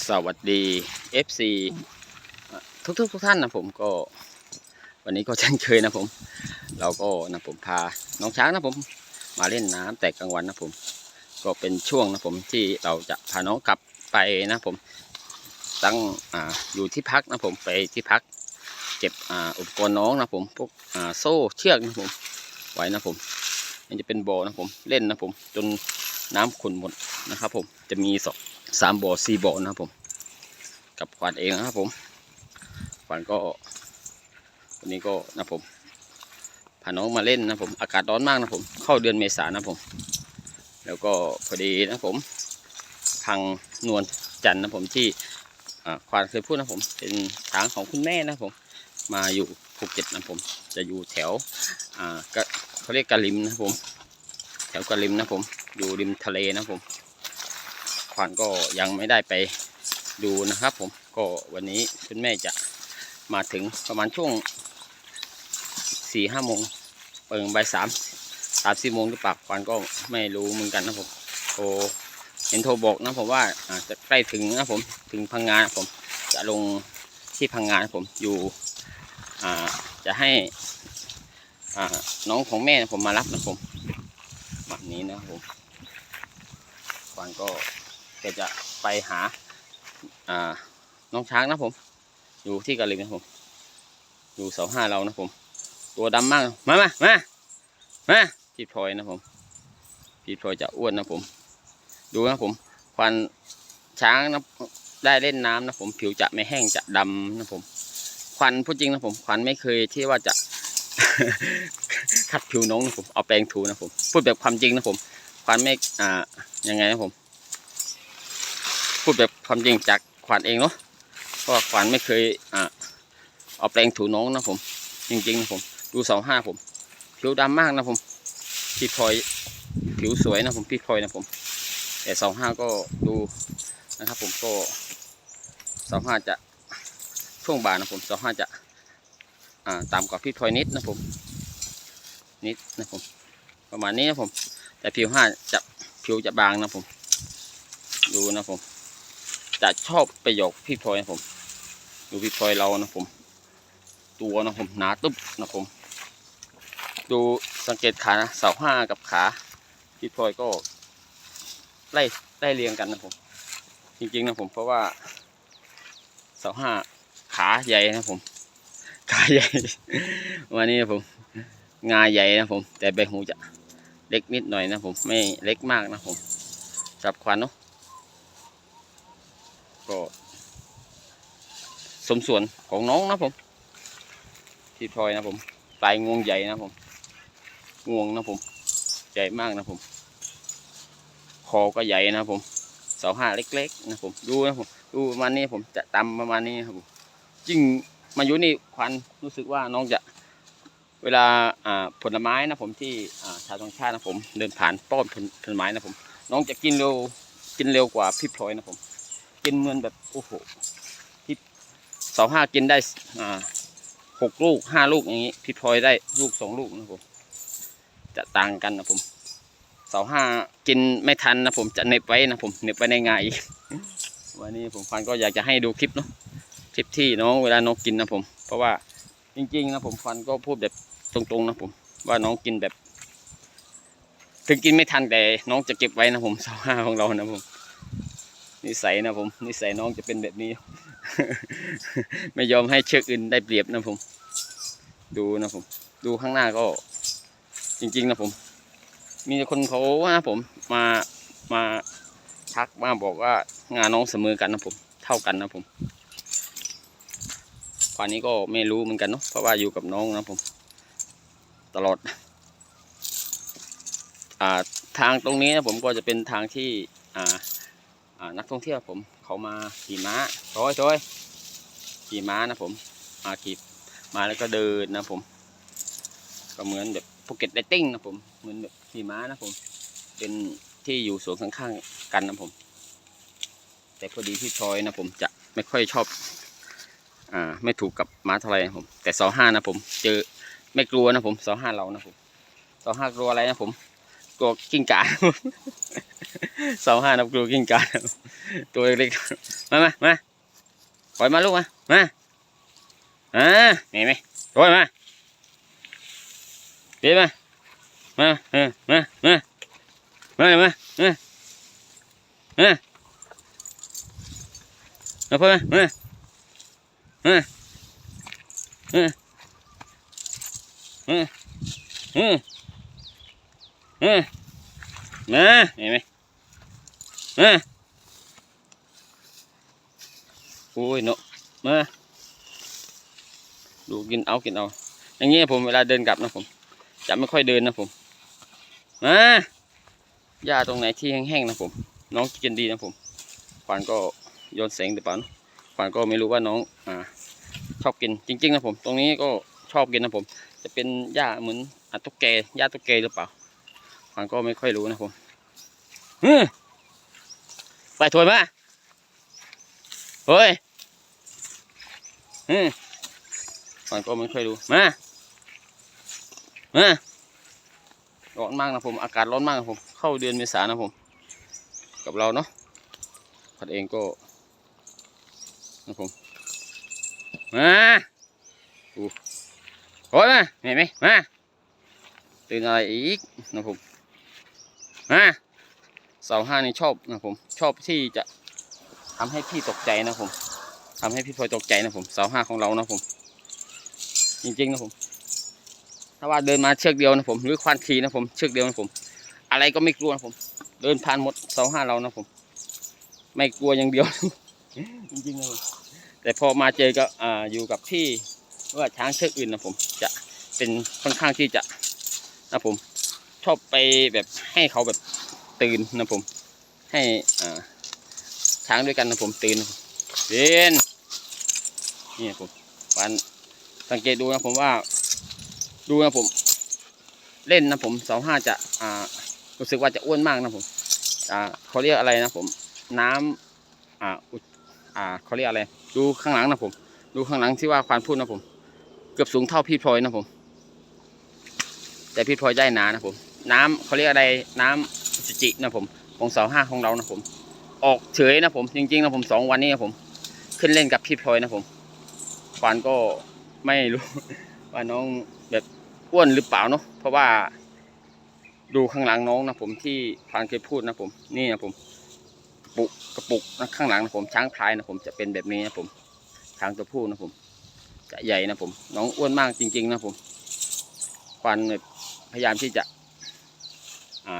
สวัสดี FC ทุกทุกๆทุกท่านนะผมก็ วันนี้ก็เช่นเคยนะผม เราก็นะผมพาน้องช้างนะผม มาเล่นน้ำแต่กลางวันนะผม ก็เป็นช่วงนะผมที่เราจะพาน้องกลับไปนะผมตั้งอ่าอยู่ที่พักนะผมไปที่พัก เก็บอ่าอุปกรณ์น้องนะผมพวกอ่าโซ่เชือกนะผม ไว้นะผมมันจะเป็นบ่อนะผมเล่นนะผม จนน้ำขุ่นหมดนะครับผมจะมีสอง สามบ่อสี่บ่อนะครับผม กับขวานเองนะครับผมขวานก็วันนี้ก็นะผมพาน้องมาเล่นนะผมอากาศร้อนมากนะผม เข้าเดือนเมษานะผม แล้วก็พอดีนะผมทางนวลจันทร์นะผมที่ควานเคยพูดนะผม เป็นช้างของคุณแม่นะผม มาอยู่ภูเก็ตนะผม จะอยู่แถวอ่าก็เขาเรียกกะลิมนะผม แถวกะลิมนะผม อยู่ริมทะเลนะผม ขวัญก็ยังไม่ได้ไปดูนะครับผมก็วันนี้คุณแม่จะมาถึงประมาณช่วงสี่ห้าโมงเปิงบ่ายสามสามสี่โมงหรือเปล่าขวัญก็ไม่รู้เหมือนกันนะผมโทรเห็นโทรบอกนะผมว่าอาจจะใกล้ถึงนะผมถึงพังงานะผมจะลงที่พังงานะผมอยู่อ่าจะให้อ่าน้องของแม่ผมมารับนะผมแบบนี้นะผมขวัญก็ แกจะไปหาอ่าน้องช้างนะผม อยู่ที่กะลิมนะผม อยู่เสาห้าเรานะผม ตัวดำมาก มามามามาพี่พลอยนะผมพี่พลอยจะอ้วนนะผม ดูนะผมควันช้างนะได้เล่นน้ำนะผมผิวจะไม่แห้งจะดำนะผม ควันพูดจริงนะผมควันไม่เคยที่ว่าจะขัดผิวน้องนะผมเอาแปรงถูนะผมพูดแบบความจริงนะผมควันไม่อ่ายังไงนะผม พูดแบบความจริงจากขวัญเองเนาะเพราะขวัญไม่เคยอ่าเอาแปรงถูน้องนะผม จริงๆนะผม ดูเสาห้าผม ผิวดำมากนะผมพี่พลอยผิวสวยนะผมพี่พลอยนะผม แต่เสาห้าก็ดูนะครับ ผมก็เสาห้าจะช่วงบ่ายนะผมเสาห้าจะอ่าต่ำกว่าพี่พลอยนิดนะผม นิดนะผม ประมาณนี้นะผม แต่ผิวห้าจะผิวจะบางนะผม ดูนะผม จะชอบไปหยอกพี่พลอยนะผม ดูพี่พลอยเรานะผม ตัวนะผมหนาตึ๊บนะผม ดูสังเกตขานะเสาห้ากับขาพี่พลอยก็ไล่ไล่เรียงกันนะผม จริงๆนะผมเพราะว่าเสาห้าขาใหญ่นะผม ขาใหญ่ วันนี้นะผม งาใหญ่นะผม แต่ใบหูจะเล็กนิดหน่อยนะผม ไม่เล็กมากนะผมจับควันเนาะ ก็สมส่วนของน้องนะผมที่พลอยนะผมปลายงวงใหญ่นะผม งวงนะผม ใหญ่มากนะผม คอก็ใหญ่นะผมเสาห้าเล็ก ๆ นะผมดูนะผมดูประมาณนี้ผมจะตำประมาณนี้ครับผมจริงมาอยู่นี่ควันรู้สึกว่าน้องจะเวลาผลไม้นะผมที่ชาวต่างชาตินะผม เดินผ่านป้อนผลไม้นะผม น้องจะกินเร็วกินเร็วกว่าพี่พลอยนะผม กินเหมือนแบบโอ้โหที่สองห้ากินได้อ่าหกลูกห้าลูกอย่างนี้พี่พลอยได้ลูกสองลูกนะผมจะต่างกันนะผมเสาห้ากินไม่ทันนะผมจะเน็บไว้นะผมเน็บไว้ในงาอีกวันนี้ผมฟันก็อยากจะให้ดูคลิปเนาะคลิปที่น้องเวลาน้องกินนะผม เพราะว่าจริงๆนะผมฟันก็พูดแบบตรงๆนะผม ว่าน้องกินแบบ ถึงกินไม่ทันแต่น้องจะเก็บไว้นะผมเสาห้าของเรานะผม นิสัยนะผมนิสัยน้องจะเป็นแบบนี้ ไม่ยอมให้เชือกอื่นได้เปรียบนะผม ดูนะผม ดูข้างหน้าก็ จริง ๆ นะผม มีคนเขาว่าผมมามาทักมาบอกว่างานน้องเสมอกันนะผม เท่ากันนะผมควานนี้ก็ไม่รู้เหมือนกันเนาะเพราะว่าอยู่กับน้องนะผม ตลอดอ่าทางตรงนี้นะผมก็จะเป็นทางที่อ่า นักท่องเที่ยวผมเขามาขี่ม้าโอยโอยขี่ม้านะผมมาขี่มาแล้วก็เดินนะผม ก็เหมือนแบบภูเก็ตไดติ้งนะผมเหมือนแบบขี่ม้านะผม เป็นที่อยู่สวนข้างๆกันนะผม แต่พอดีพี่พลอยนะผมจะไม่ค่อยชอบอ่าไม่ถูกกับม้าเท่าไหร่นะผม แต่เสาห้านะผม เจอไม่กลัวนะผมเสาห้าเรานะผมเสาห้ากลัวอะไรนะผมกลัวกิ้งก่า เสาห้านับกลูกินกันตัวเล็กๆมามามาปล่อยมาลูกมามาอ่าเนี่ไหมปล่อยมาเบี้ยมามาเออมามามามามามามาพ่อมามามามามามามาเห็นไหม มาโอ้ยเนาะมาดูกินเอากินเอาอย่างเงี้ยผมเวลาเดินกลับนะผม จะไม่ค่อยเดินนะผมมาหญ้าตรงไหนที่แห้งๆนะผม น้องกินดีนะผมขวานก็โยนแสงแต่เปล่านขวานก็ไม่รู้ว่าน้องอ่าชอบกินจริง ๆ นะผม ตรงนี้ก็ชอบกินนะผม จะเป็นหญ้าเหมือนอตุ๊กแกหญ้าตุ๊กแกหรือเปล่าขวานก็ไม่ค่อยรู้นะผมเฮึ ไปถวยมาเฮ้ยฮึขวานก็ไม่ค่อยรู้มามาร้อนมากนะผมอากาศร้อนมากนะผม เข้าเดือนเมษานะผม กับเราเนาะพัดเองก็นะผมมาดูโอ้ยมาเห็นไหมมาตื่นอะไรอีกนะผมมาเสาห้านี่ชอบนะผม ชอบที่จะทำให้พี่ตกใจนะผมทำให้พี่พลอยตกใจนะผมเสาห้าของเรานะผม จริงๆนะผม ถ้าว่าเดินมาเชือกเดียวนะผม หรือควานทีนะผมเชือกเดียวนะผม อะไรก็ไม่กลัวนะผม เดินผ่านหมดเสาห้าเรานะผม ไม่กลัวอย่างเดียว จริงๆนะผมแต่พอมาเจอก็อ่าอยู่กับที่ว่าช้างเชือกอื่นนะผม จะเป็นค่อนข้างที่จะนะผม ชอบไปแบบให้เขาแบบตื่นนะผม ให้ช้างด้วยกันนะผมตื่นนะผมเดินนี่นะผมวันสังเกตดูนะผมว่า ดูนะผม เล่นนะผมเสาห้าจะอ่ารู้สึกว่าจะอ้วนมากนะผมอ่าเขาเรียกอะไรนะผม น้ำอ่าอ่าเขาเรียกอะไร ดูข้างหลังนะผม ดูข้างหลังที่ว่าควานพูดนะผม เกือบสูงเท่าพี่พลอยนะผม แต่พี่พลอยได้หนานะผม น้ำเขาเรียกอะไรน้ำสุจินะผม ของเสาห้าของเรานะผม ออกเฉยนะผม จริงๆนะผมสองวันนี้นะผม ขึ้นเล่นกับพี่พลอยนะผมควานก็ไม่รู้ว่าน้องแบบอ้วนหรือเปล่าเนาะเพราะว่า ดูข้างหลังน้องนะผมที่พานเคยพูดนะผม นี่นะผมกระปุกกระปุกนะข้างหลังนะผมช้างพลายนะผมจะเป็นแบบนี้นะผมช้างตัวผู้นะผม จะใหญ่นะผม น้องอ้วนมากจริง ๆ นะผมควานแบบพยายามที่จะ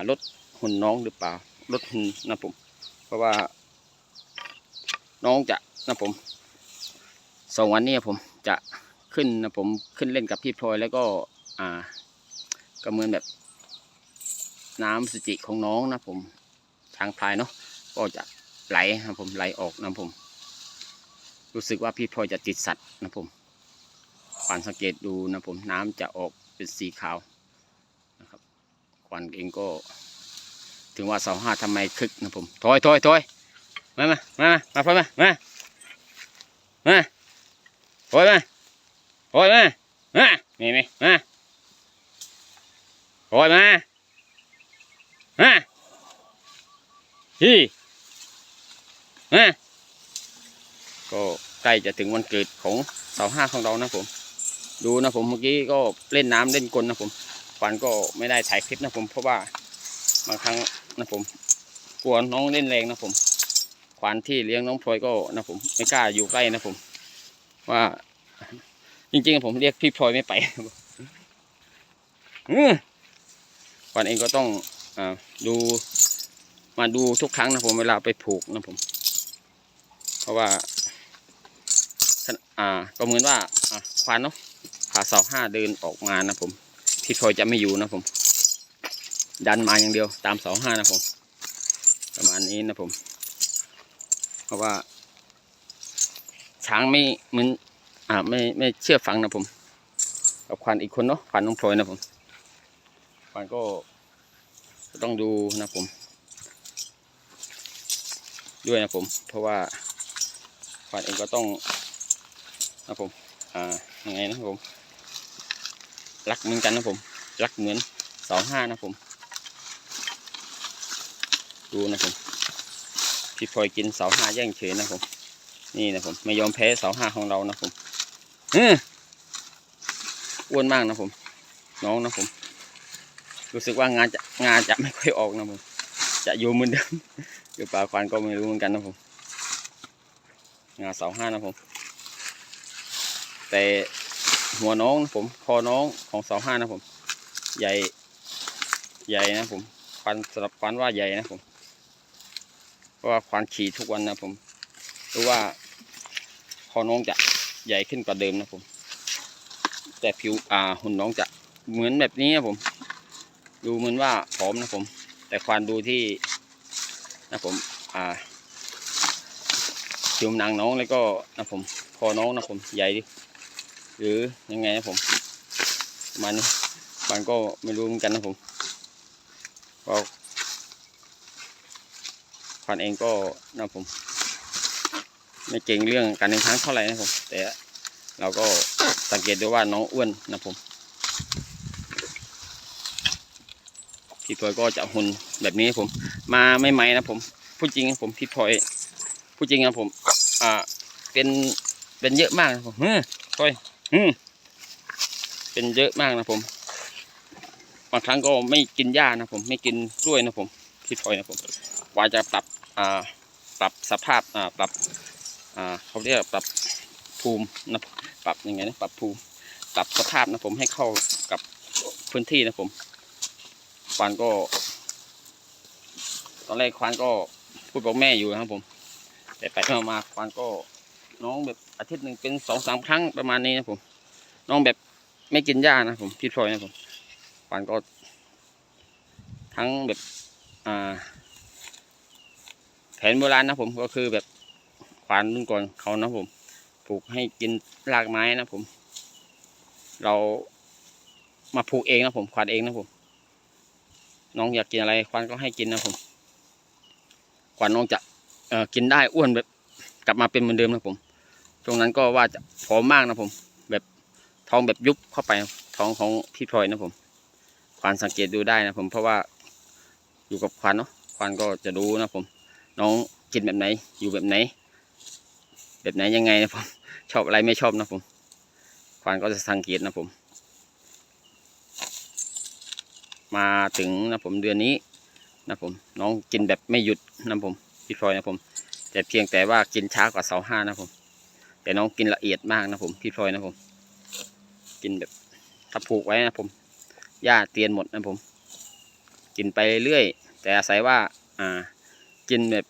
ลดหุ่นน้องหรือเปล่า ลดหุ่นนะผม เพราะว่า น้องจะนะผมสองวันนี้ผมจะขึ้นนะผมขึ้นเล่นกับพี่พลอยแล้วก็อ่าก็เหมือนแบบ น้ำสุจิของน้องนะผมช้างพลายเนาะก็จะไหลนะผมไหลออกนะผม รู้สึกว่าพี่พลอยจะติดสัตว์นะผมขวานสังเกตดูนะผมน้ำจะออกเป็นสีขาวนะครับขวานเองก็ ถึงว่าเสาห้าทำไมคึกนะผมถอยถอยถอยมามามามามาพอยมามามาถอยมาถอยมามานี่ไหมมาถอยมามาฮี่มาก็ใกล้จะถึงวันเกิดของเสาห้าของเรานะผม ดูนะผมเมื่อกี้ก็เล่นน้ำเล่นกลนะผมฟันก็ไม่ได้ถ่ายคลิปนะผมเพราะว่า บางครั้งนะผม กลัวน้องเล่นแรงนะผมควานที่เลี้ยงน้องพลอยก็นะผมไม่กล้าอยู่ใกล้นะผม ว่า จริงๆ ผมเรียกพี่พลอยไม่ไปควานเองก็ต้องอดูมาดูทุกครั้งนะผมเวลาไปผูกนะผม เพราะว่าท่านอ่าก็เหมือนว่าควานเนาะขาเสาห้าเดินออกมานะผม พี่พลอยจะไม่อยู่นะผม ดันมาอย่างเดียวตามเสาห้านะผม ประมาณนี้นะผม เพราะว่า ช้างไม่เหมือนอ่าไม่ไม่เชื่อฟังนะผมกับควานอีกคนเนาะควานน้องพลอยนะผมควานก็ต้องดูนะผม ด้วยนะผม เพราะว่าควานเองก็ต้องนะผมอ่ายังไงนะผมรักเหมือนกันนะผมรักเหมือนสองห้านะผม ดูนะผมพี่พลอยกินเสาห้าแย่งเฉยนะผมนี่นะผมไม่ยอมแพ้เสาห้าของเรานะผมเอออ้วนมากนะผม น้องนะผม รู้สึกว่างานจะงานจะไม่ค่อยออกนะผม จะอยู่เหมือนเดิมหรือปลาควานก็ไม่รู้เหมือนกันนะผม งานเสาห้านะผม แต่หัวน้องนะผมคอน้องของเสาห้านะผม ใหญ่ ใหญ่นะผมควานสำหรับควานว่าใหญ่นะผม เพราะว่าควานขี่ทุกวันนะผมรู้ว่าคอน้องจะใหญ่ขึ้นกว่าเดิมนะผม แต่ผิวอ่าหุ่นน้องจะเหมือนแบบนี้นะผม ดูเหมือนว่าผอมนะผม แต่ควานดูที่นะผมอ่าผิวหนังน้องแล้วก็นะผมคอน้องนะผมใหญ่ดิหรือยังไงนะผมมันมันก็ไม่รู้เหมือนกันนะผมก็ ควานเองก็นะผม ไม่เก่งเรื่องการเดินทางเท่าไหร่นะผม แต่เราก็สังเกตดูว่าน้องอ้วนนะผมพี่พลอยก็จะหุ่นแบบนี้ผม มาไม่ไหมนะผมพูดจริงนะผมพี่พลอยพูดจริงนะผม อ่า เป็นเป็นเยอะมากนะผมเฮ้ยพลอยอืมเป็นเยอะมากนะผมบางครั้งก็ไม่กินหญ้านะผม ไม่กินกล้วยนะผมพี่พลอยนะผม ว่าจะปรับอ่าปรับสภาพอ่าปรับอ่าเขาเรียกปรับภูมินะปรับยังไงนะปรับภูมิปรับสภาพนะผมให้เข้ากับพื้นที่นะผมควานก็ ตอนแรกควานก็พูดบอกแม่อยู่นะครับผม แต่ไปมามาควานก็น้องแบบอาทิตย์หนึ่งเป็นสองสามครั้งประมาณนี้นะผม น้องแบบไม่กินหญ้านะผมพี่พลอยนะผมควานก็ ทั้งแบบอ่า ผนโบราณนะผมก็คือแบบควานรุ่นก่อนเขานะผมปลูกให้กินรากไม้นะผม เรามาปลูกเองนะผมควานเองนะผม น้องอยากกินอะไรควานก็ให้กินนะผมควานน้องจะเอ่อกินได้อ้วนแบบ กลับมาเป็นเหมือนเดิมนะผมช่วงนั้นก็ว่าจะผอมมากนะผม แบบท้องแบบยุบเข้าไปท้องของพี่พลอยนะผมควานสังเกตดูได้นะผมเพราะว่าอยู่กับควานเนาะควานก็จะรู้นะผม น้องกินแบบไหน อยู่แบบไหน แบบไหนยังไงนะผมชอบอะไรไม่ชอบนะผมควานก็จะสังเกตนะผม มาถึงนะผมเดือนนี้นะผม น้องกินแบบไม่หยุดนะผมพี่พลอยนะผม แต่เพียงแต่ว่ากินช้ากว่าเสาห้านะผม แต่น้องกินละเอียดมากนะผมพี่พลอยนะผม กินแบบถ้าผูกไว้นะผมหญ้าเตียนหมดนะผม กินไปเรื่อยๆแต่อาศัยว่า อ่า กินแบบ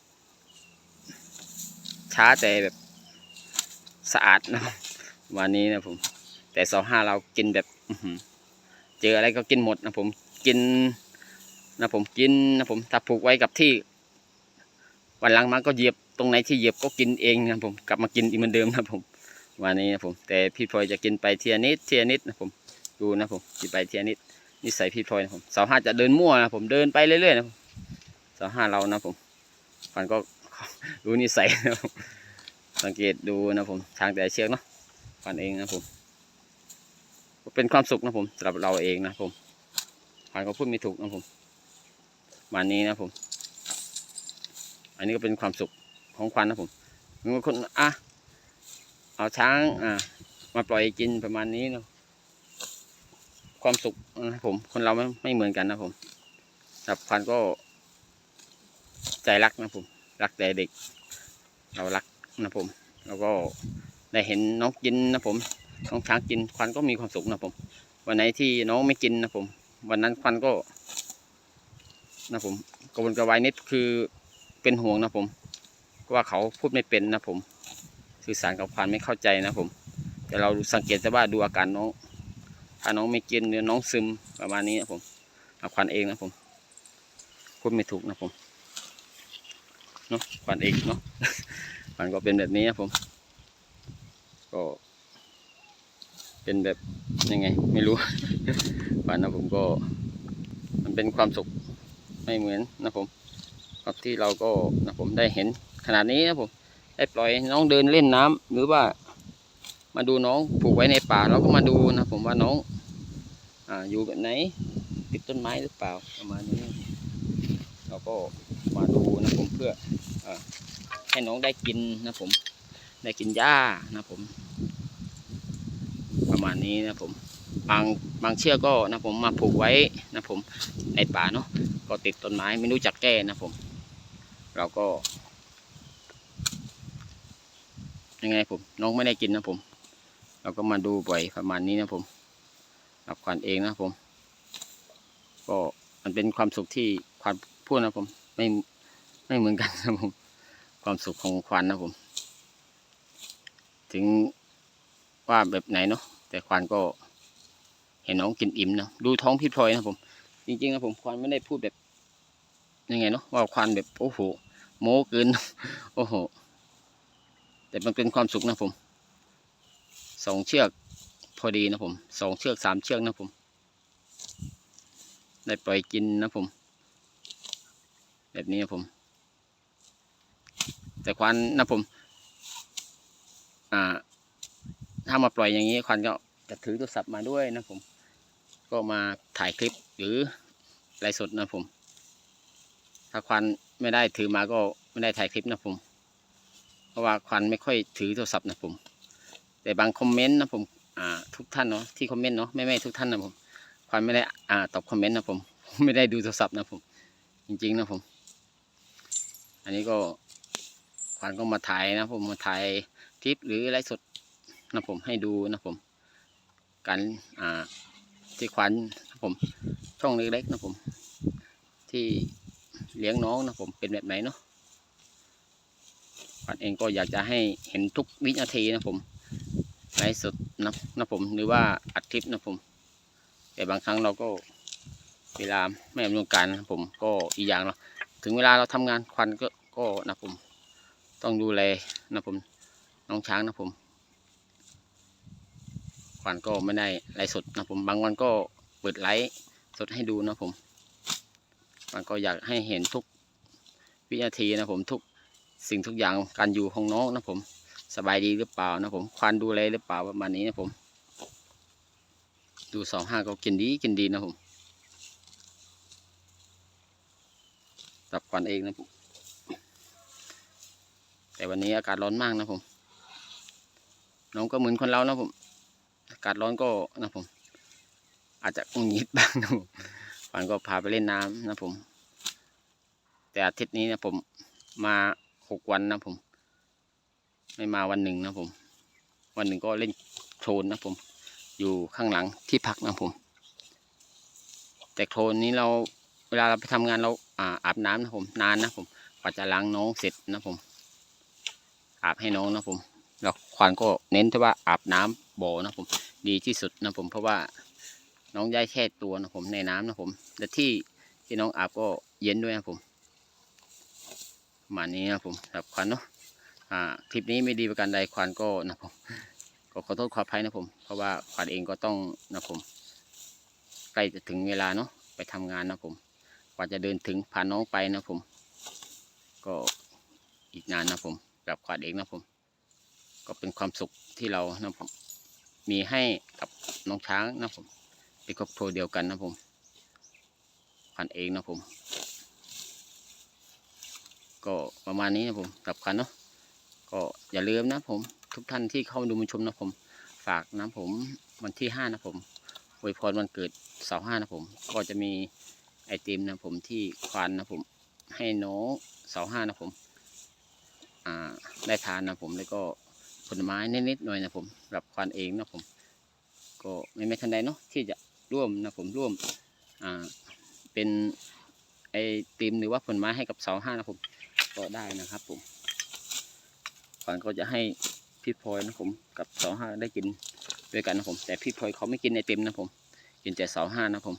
ช้าแต่แบบสะอาดนะวันนี้นะผม แต่เสาห้าเรากินแบบเจออะไรก็กินหมดนะผมกินนะผมกินนะผมถ้าผูกไว้กับที่ วันหลังมาก็เหยียบตรงไหนที่เหยียบก็กินเองนะผมกลับมากินอีกเหมือนเดิมนะผมวันนี้นะผม แต่พี่พลอยจะกินไปเทียนิดเทียนิดนะผมดูนะผมกินไปเทียนิดนิสัยพี่พลอยนะผมเสาห้าจะเดินมั่วนะผมเดินไปเรื่อยๆนะผมเสาห้าเรานะผม มันก็รู้นิสัยนะสังเกตดูนะผมทางแต่เชือกเนาะฟันเองนะผมเป็นความสุขนะผมสำหรับเราเองนะผมฟันก็พูดไม่ถูกนะผมวันนี้นะผม อันนี้ก็เป็นความสุขของควันนะผมบางคนอะเอาช้างอะมาปล่อยกินประมาณนี้เนาะความสุขนะผม คนเราไม่ไม่เหมือนกันนะผมสำหรับควันก็ ใจรักนะผม รักแต่เด็ก เรารักนะผม แล้วก็ได้เห็นน้องกินนะผม น้องช้างกินควันก็มีความสุขนะผม วันไหนที่น้องไม่กินนะผม วันนั้นควันก็ นะผมกระวนกระวายนิดคือเป็นห่วงนะผมว่าเขาพูดไม่เป็นนะผมสื่อสารกับควันไม่เข้าใจนะผม แต่เราสังเกตแต่ว่าดูอาการน้อง ถ้าน้องไม่กินหรือน้องซึมประมาณนี้นะผมเอาควันเองนะผมพูดไม่ถูกนะผม เนาะควันเองเนาะควันก็เป็นแบบนี้นะผม ก็ เป็นแบบยังไง ไม่รู้ควันนะผมก็ มันเป็นความสุขไม่เหมือนนะผมกับที่เราก็นะผมได้เห็นขนาดนี้นะผมได้ปล่อยน้องเดินเล่นน้ำหรือว่ามาดูน้องผูกไว้ในป่าเราก็มาดูนะผมว่าน้องอ่าอยู่แบบไหนติดต้นไม้หรือเปล่าประมาณนี้เราก็มาดูนะผมเพื่อ ให้น้องได้กินนะผม ได้กินหญ้านะผม ประมาณนี้นะผม บางบางเชือกก็นะผมมาผูกไว้นะผมในป่าเนาะก็ติดต้นไม้ไม่รู้จักแก้นะผม เราก็ ยังไงผม น้องไม่ได้กินนะผม เราก็มาดูบ่อยประมาณนี้นะผมรับขวัญเองนะผม ก็มันเป็นความสุขที่ขวัญพูดนะผม ไม่ ไม่เหมือนกันนะผม ความสุขของขวัญนะผม ถึงว่าแบบไหนเนาะแต่ขวัญก็ เห็นน้องกินอิ่มนะดูท้องพี่พลอยนะผม จริงๆนะผมควานไม่ได้พูดแบบยังไงเนาะว่าควานแบบโอ้โหโม้เกินโอ้โหแต่มันเป็นความสุขนะผมสองเชือกพอดีนะผมสองเชือกสามเชือกนะผม ได้ปล่อยกินนะผม แบบนี้นะผม แต่ควานนะผม อ่า ถ้ามาปล่อยอย่างนี้ควานก็จะถือโทรศัพท์มาด้วยนะผม ก็มาถ่ายคลิปหรือไลฟ์สดนะผม ถ้าควันไม่ได้ถือมาก็ไม่ได้ถ่ายคลิปนะผม เพราะว่าควันไม่ค่อยถือโทรศัพท์นะผม แต่บางคอมเมนต์นะผม อ่า ทุกท่านเนาะที่คอมเมนต์เนาะไม่ไม่ทุกท่านนะผมควันไม่ได้อ่าตอบคอมเมนต์นะผม ไม่ได้ดูโทรศัพท์นะผม จริงๆนะผม อันนี้ก็ ควันก็มาถ่ายนะผมมาถ่ายคลิปหรือไลฟ์สดนะผมให้ดูนะผมการอ่าที่ขวัญนะผมช่องเล็กๆนะผม ที่เลี้ยงน้องนะผมเป็นแบบไหนเนาะขวัญเองก็อยากจะให้เห็นทุกวินาทีนะผมไลฟ์สดนะนะผมหรือว่าอัดคลิปนะผม แต่บางครั้งเราก็เวลาไม่อำนวยการนะผมก็อีกอย่างเราถึงเวลาเราทำงานควันก็ก็นะผม ต้องดูแลนะผมน้องช้างนะผมขวัญก็ไม่ได้ไลฟ์สดนะผมบางวันก็เปิดไลฟ์สดให้ดูนะผมมันก็อยากให้เห็นทุกวินาทีนะผมทุกสิ่งทุกอย่างการอยู่ของน้องนะผมสบายดีหรือเปล่านะผมควานดูแลหรือเปล่าประมาณนี้นะผม ดูสองห้าก็กินดีกินดีนะผมตับควันเองนะผม แต่วันนี้อากาศร้อนมากนะผม น้องก็เหมือนคนเรานะผม อากาศร้อนก็นะผม อาจจะงุนงิดบ้างนะผมวันก็พาไปเล่นน้ำนะผม แต่อาทิตย์นี้นะผมมาหกวันนะผม ไม่มาวันหนึ่งนะผม วันหนึ่งก็เล่นโคลนนะผม อยู่ข้างหลังที่พักนะผม แต่โคลนนี้เราเวลาเราไปทำงานเราอาอาบน้ำนะผม นานนะผมกว่าจะล้างน้องเสร็จนะผม อาบให้น้องนะผมแล้วควานก็เน้นที่ว่าอาบน้ำบ่อนะผมดีที่สุดนะผมเพราะว่าน้องย้ายแค่ตัวนะผมในน้ำนะผมและที่ที่น้องอาบก็เย็นด้วยนะผมมานี้นะผมสำหรับควันเนาะอ่าคลิปนี้ไม่ดีประการใดควันก็นะผมก็ขอโทษขออภัยนะผม เพราะว่าควันเองก็ต้องนะผมใกล้จะถึงเวลาเนาะไปทำงานนะผมกว่าจะเดินถึงพาน้องไปนะผม ก็อีกนานนะผม กับควันเองนะผม ก็เป็นความสุขที่เรานะผมมีให้กับน้องช้างนะผมเป็นครอบครัวเดียวกันนะผมพันเองนะผม ก็ประมาณนี้นะผมกับคันเนาะก็อย่าลืมนะผม ทุกท่านที่เข้ามาดูมาชมนะผม ฝากนะผมวันที่ห้านะผมอวยพรวันเกิดเสาห้านะผม ก็จะมีไอติมนะผมที่ควานนะผม ให้น้องเสาห้านะผม ได้ทานนะผมแล้วก็ผลไม้นิดๆหน่อยนะผมรับควานเองนะผม ก็ไม่ไม่ทันใดเนาะที่จะร่วมนะผมร่วมอ่าเป็นไอติมหรือว่าผลไม้ให้กับเสาห้านะผมก็ได้นะครับผมควานก็จะให้พี่พลอยนะผมกับเสาห้าได้กินด้วยกันนะผม แต่พี่พลอยเขาไม่กินไอติมนะผม กินแต่เสาห้านะผม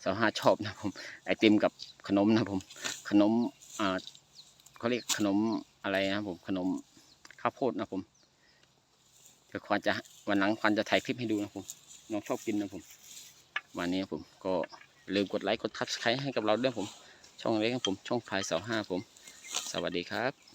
เสาห้าชอบนะผมไอติมกับขนมนะผม ขนมอ่าเขาเรียกขนม อะไรนะผมขนมข้าวโพดนะผมเดี๋ยวควันจะวันหลังควันจะถ่ายคลิปให้ดูนะผมน้องชอบกินนะผมวันนี้ผมก็ลืมกดไลค์กดทับสไครต์ให้กับเราด้วยผม ช่องเล็กของผมช่องพายเสาห้าผม สวัสดีครับ